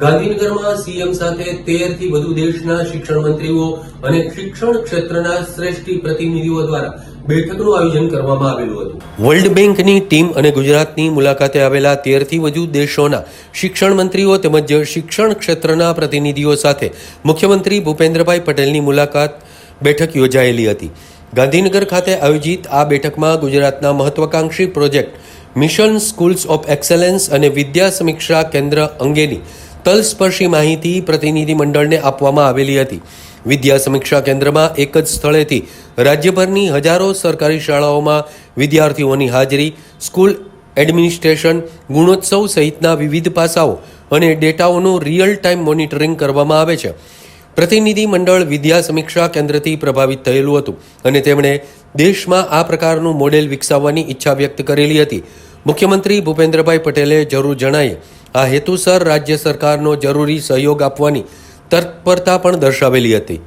ગાંધીનગરમાં સીએમ સાથે તેરથી વધુ દેશના શિક્ષણ મંત્રીઓ અને શિક્ષણ ક્ષેત્રના શ્રેષ્ઠ પ્રતિનિધિઓ દ્વારા બેઠકનું આયોજન કરવામાં આવેલું હતું. વર્લ્ડ બેંકની ટીમ અને ગુજરાતની મુલાકાતે આવેલા તેરથી વધુ દેશોના શિક્ષણ મંત્રીઓ તેમજ શિક્ષણ ક્ષેત્રના પ્રતિનિધિઓ સાથે મુખ્યમંત્રી ભૂપેન્દ્રભાઈ પટેલની મુલાકાત બેઠક યોજાયેલી હતી. ગાંધીનગર ખાતે આયોજિત આ બેઠકમાં ગુજરાતના મહત્વાકાંક્ષી project mission schools of excellence અને વિદ્યા સમીક્ષા કેન્દ્ર અંગેની તલસ્પર્શી માહિતી પ્રતિનિધિ મંડળને આપવામાં આવેલી હતી. વિદ્યા સમીક્ષા કેન્દ્રમાં એક જ સ્થળેથી રાજ્યભરની હજારો સરકારી શાળાઓમાં વિદ્યાર્થીઓની હાજરી, સ્કૂલ એડમિનિસ્ટ્રેશન, ગુણોત્સવ સહિતના વિવિધ પાસાઓ અને ડેટાઓનું રિયલ ટાઈમ મોનિટરિંગ કરવામાં આવે છે. પ્રતિનિધિ મંડળ વિદ્યા સમીક્ષા કેન્દ્રથી પ્રભાવિત થયેલું હતું અને તેમણે દેશમાં આ પ્રકારનું મોડેલ વિકસાવવાની ઈચ્છા વ્યક્ત કરેલી હતી. મુખ્યમંત્રી ભૂપેન્દ્રભાઈ પટેલે જરૂર જણાય આ હેતુસર રાજ્ય સરકારનો જરૂરી સહયોગ આપવાની તત્પરતા પણ દર્શાવેલી હતી.